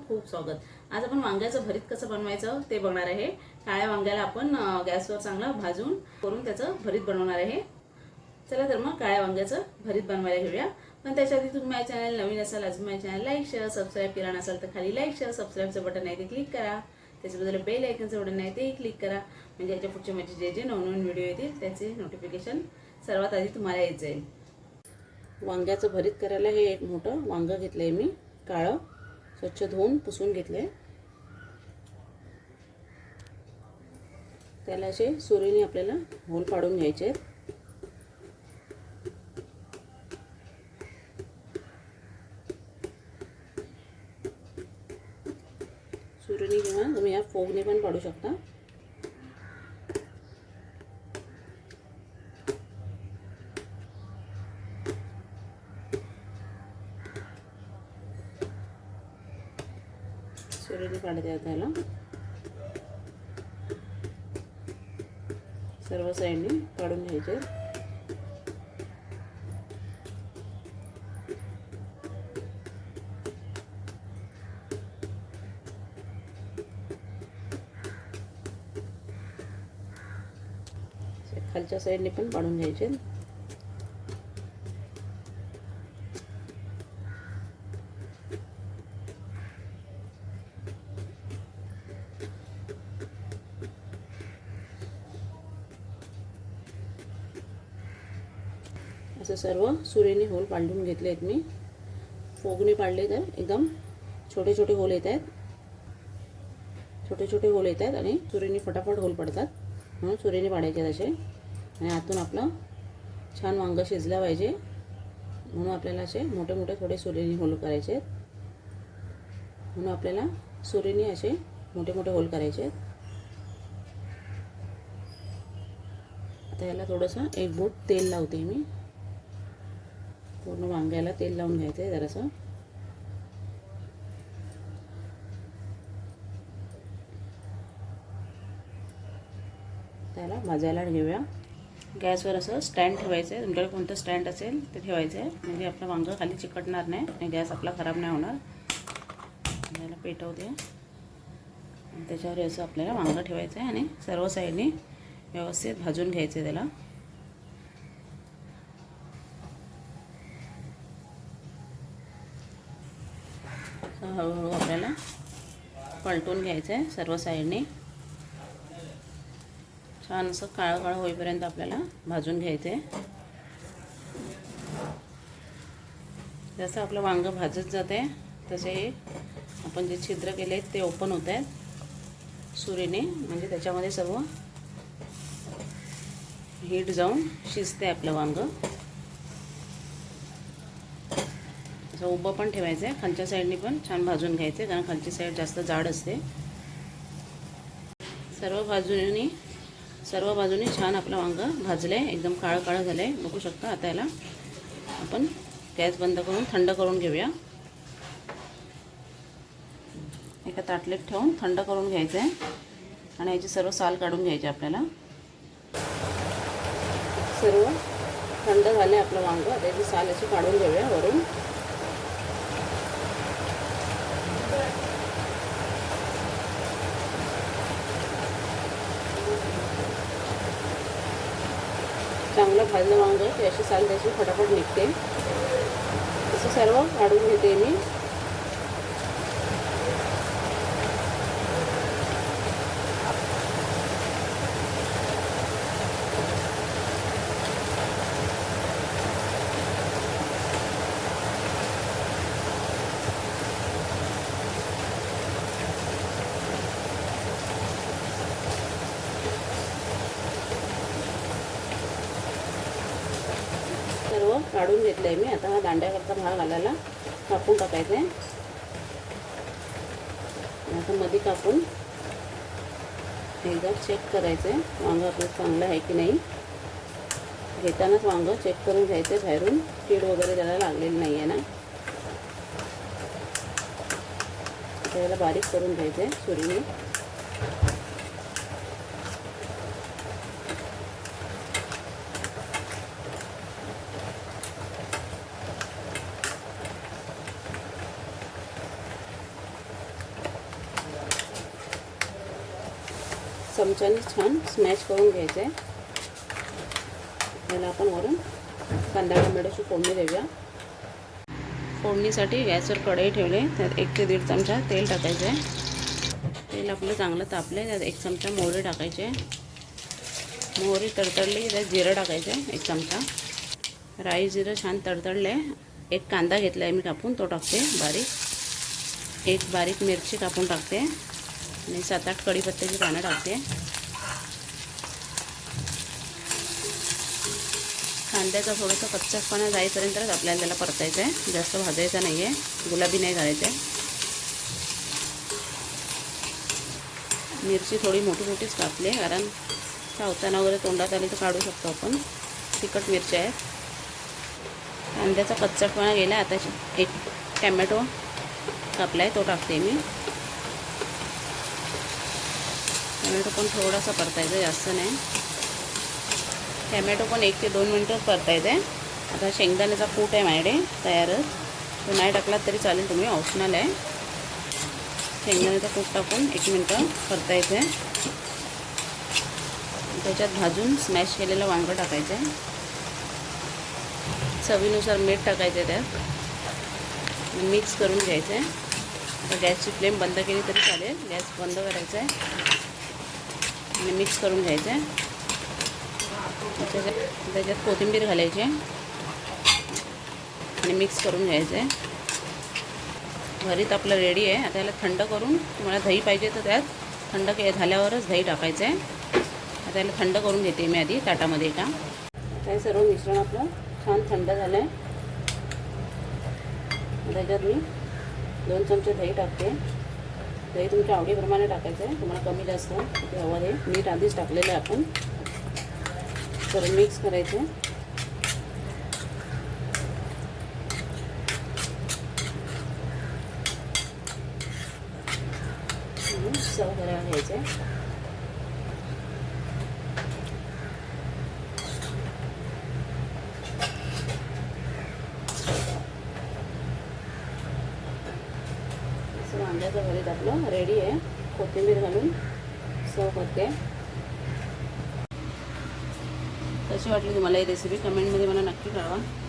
खूप खूप स्वागत. आज आपण वांग्याचं भरीत कसं बनवायचं ते बघणार आहे. काळ्या वांग्याला आपण गॅसवर चांगलं भाजून करून त्याचं भरीत बनवणार आहे. चला तर मग काळ्या वांग्याचं भरीत बनवायला घेऊया. पण त्याच्या आधी तुम्ही माझ्या चॅनल नवीन असाल अजून माझ्या चॅनल लाईक शेअर सबस्क्राईब केला नसाल तर खाली लाईक शेअर सबस्क्राईबचं बटन आहे ते क्लिक करा. त्याच्याबद्दल बेल आयकनचं बटन आहे तेही क्लिक करा. म्हणजे याच्या पुढचे माझे जे जे नवनवीन व्हिडिओ येतील त्याचे नोटिफिकेशन सर्वात आधी तुम्हाला येत जाईल. वांग्याचं भरीत करायला हे एक मोठं वांगं घेतलं आहे मी काळं. स्वच्छ धुवून पुसून घेतले. त्याला असे सुरीने आपल्याला होल पाडून घ्यायचे आहेत. सुरीने किंवा तुम्ही या फोगने पण पाडू शकता. सुरीने पाडता सर्व साईडने काढून घ्यायचे खालच्या साईडने पण काढून घ्यायचे असं सर्व सुरीने होल पाडून घेतले आहेत मी. फोगने पाडले तर एकदम छोटे छोटे होल येत आहेत. छोटे छोटे होल येत आहेत आणि सुरीने फटाफट होल पडतात. म्हणून सुरीने पाडायचे तसे. आणि आतून आपलं छान वांगं शिजलं पाहिजे. म्हणून आपल्याला असे मोठे मोठे थोडे सुरीने होल करायचे आहेत. म्हणून आपल्याला सुरीने असे मोठे मोठे होल करायचे आहेत. आता याला थोडंसं एक बोट तेल लावते मी. पूर्ण वांग्याला तेल लावून घ्यायचं आहे जरासं. त्याला भाजायला घेऊया गॅसवर असं स्टँड ठेवायचं आहे तुमच्याकडे कोणतं स्टँड असेल ते ठेवायचं आहे म्हणजे आपलं वांगं खाली चिकटणार नाही आणि गॅस आपला खराब नाही होणार. याला पेटवते. त्याच्यावर असं आपल्याला वांगं ठेवायचं आहे आणि सर्व साईडने व्यवस्थित भाजून घ्यायचं आहे त्याला. आपल्याला पलटून घ्यायचं आहे सर्व साईडने. छान असं काळं काळं होईपर्यंत आपल्याला भाजून घ्यायचं आहे जसं आपलं वांगं भाजत जाते तसे आपण जे छिद्र केले आहेत ते ओपन होत आहेत. सुरीने म्हणजे त्याच्यामध्ये सर्व हीट जाऊन शिजते आपलं वांगं. असं उभं पण ठेवायचं आहे खालच्या साईडने पण छान भाजून घ्यायचं आहे कारण खालची साईड जास्त जाड असते. सर्व बाजूनी सर्व बाजूनी छान आपलं वांगं भाजलं आहे एकदम काळं काळं झालं आहे बघू शकता आता याला. आपण गॅस बंद करून थंड करून घेऊया. एका ताटलीत ठेवून थंड करून घ्यायचं आहे आणि याची सर्व साल काढून घ्यायची आपल्याला. सर्व थंड झाले आपलं वांगं. त्याची साल अशी काढून घेऊया वरून. चांगलं भाजलं वांगं की अशी साल त्याची फटाफट निघते. असं सर्व काढून घेते मी सर्व काढून घेतलं आहे मी. आता हा दांड्याकरता भाग घालायला कापून टाकायचं आहे. आता मध्ये कापून एकदा चेक करायचं आहे वांगं आपलं चांगलं आहे की नाही. घेतानाच वांगं चेक करून घ्यायचं आहे बाहेरून. कीड वगैरे त्याला लागलेली नाही आहे ना. त्याला बारीक करून घ्यायचं आहे सुरीने. चमच्याने छान स्मॅश करून घ्यायचं. आहे याला आपण वरून कांदा टोमॅटोची फोडणी देऊया. फोडणीसाठी गॅसवर कढई ठेवले त्यात एक ते दीड चमचा तेल टाकायचं. आहे तेल आपलं चांगलं तापलं त्यात एक चमचा मोहरी टाकायचे. मोहरी तडतडली की त्यात जिरं टाकायचं आहे एक चमचा. राई जिरं छान तडतडले. एक कांदा घेतला आहे मी कापून तो टाकते बारीक. एक बारीक मिरची कापून टाकते. आणि सात आठ कढीपत्त्याची पानं टाकते. कांद्याचा थोडासा कच्चापणा जाईपर्यंतच आपल्याला त्याला परतायचं आहे जास्त भाजायचा नाही आहे गुलाबी नाही घालायचं आहे मिरची थोडी मोठी मोठीच कापली आहे कारण चावताना वगैरे तोंडात आली तर काढू शकतो आपण. तिखट मिरच्या आहेत कांद्याचा कच्चापणा गेला आता एक टॅमॅटो कापला आहे तो टाकते मी. टोमॅटो पण थोडासा परतायचा आहे, जास्त नाही. टॅमॅटो पण एक ते दोन मिनटं परतायचं. आहे आता शेंगदाण्याचा कूट आहे माझ्याकडे तयारच. तो नाही टाकलात तरी चालेल तुम्ही ऑप्शनल आहे. शेंगदाण्याचा कूट टाकून एक मिनटं परतायचं. आहे त्याच्यात भाजून स्मॅश केलेलं वांगं टाकायचं. आहे चवीनुसार मीठ टाकायचं आहे त्यात मिक्स करून घ्यायचं. आहे गॅसची फ्लेम बंद केली तरी चालेल. गॅस बंद करायचा आहे आणि मिक्स करून घ्यायचं. आहे त्याच्यात त्याच्यात कोथिंबीर घालायची. आहे आणि मिक्स करून घ्यायचं. आहे भरीत आपलं रेडी आहे. आता याला थंड करून तुम्हाला दही पाहिजे तर त्यात थंड के झाल्यावरच दही टाकायचं. आहे आता याला थंड करून घेते मी आधी ताटामध्ये का आता हे सर्व मिश्रण आपलं छान थंड झालं आहे त्याच्यात मी दोन चमचे दही टाकते. दही तुमच्या आवडीप्रमाणे टाकायचं आहे. तुम्हाला कमी जास्त हवं आहे. मीठ आधीच टाकलेलं आहे आपण. तर मिक्स करायचं सर्व करायला घ्यायचं. आहे असं भरीत आपलं. रेडी आहे. कोथिंबीर घालून सर्व करते. कशी वाटली तुम्हाला ही रेसिपी कमेंटमध्ये मला नक्की कळवा.